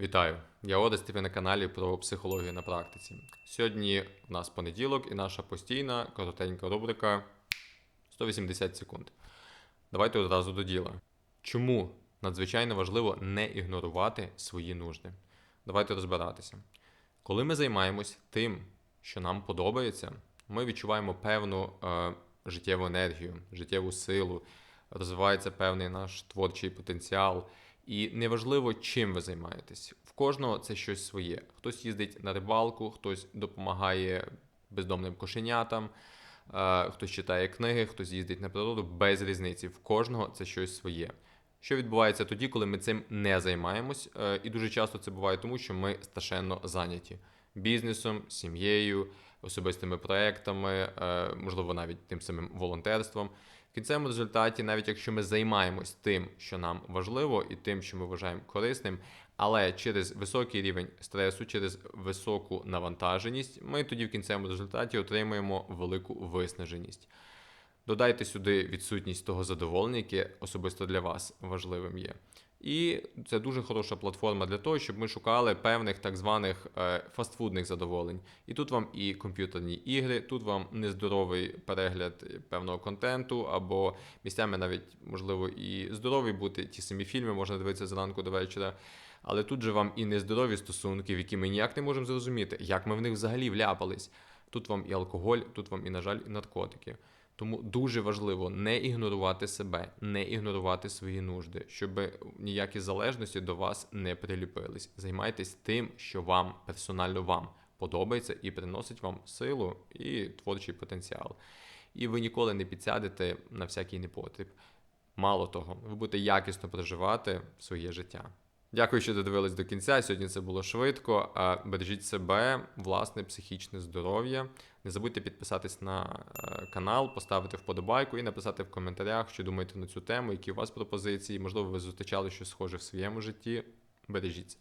Вітаю! Я Одест, і ви на каналі про психологію на практиці. Сьогодні в нас понеділок і наша постійна коротенька рубрика 180 секунд. Давайте одразу до діла. Чому надзвичайно важливо не ігнорувати свої нужди? Давайте розбиратися. Коли ми займаємось тим, що нам подобається, ми відчуваємо певну е, життєву енергію, життєву силу, розвивається певний наш творчий потенціал. І неважливо, чим ви займаєтесь. В кожного це щось своє. Хтось їздить на рибалку, хтось допомагає бездомним кошенятам, е, хтось читає книги, хтось їздить на природу без різниці. В кожного це щось своє. Що відбувається тоді, коли ми цим не займаємось? Е, І дуже часто це буває тому, що ми страшенно зайняті бізнесом, сім'єю, особистими проектами, е, можливо, навіть тим самим волонтерством. В кінцевому результаті, навіть якщо ми займаємось тим, що нам важливо, і тим, що ми вважаємо корисним, але через високий рівень стресу, через високу навантаженість, ми тоді в кінцевому результаті отримуємо велику виснаженість. Додайте сюди відсутність того задоволення, яке особисто для вас важливим є. І це дуже хороша платформа для того, щоб ми шукали певних так званих е, фастфудних задоволень. І тут вам і комп'ютерні ігри, тут вам нездоровий перегляд певного контенту, або місцями навіть можливо і здоровий бути. Ті самі фільми можна дивитися зранку до вечора. Але тут же вам і нездорові стосунки, в які ми ніяк не можемо зрозуміти, як ми в них взагалі вляпались. Тут вам і алкоголь, тут вам і, на жаль, і наркотики. Тому дуже важливо не ігнорувати себе, не ігнорувати свої нужди, щоб ніякі залежності до вас не приліпились. Займайтесь тим, що вам персонально вам подобається і приносить вам силу і творчий потенціал. І ви ніколи не підсядете на всякий непотріб. Мало того, ви будете якісно проживати своє життя. Дякую, що додивились до кінця. Сьогодні це було швидко. Бережіть себе, власне, психічне здоров'я. Не забудьте підписатись на е, канал, поставити вподобайку і написати в коментарях, що думаєте на цю тему, які у вас пропозиції. Можливо, ви зустрічали щось схоже в своєму житті. Бережіться.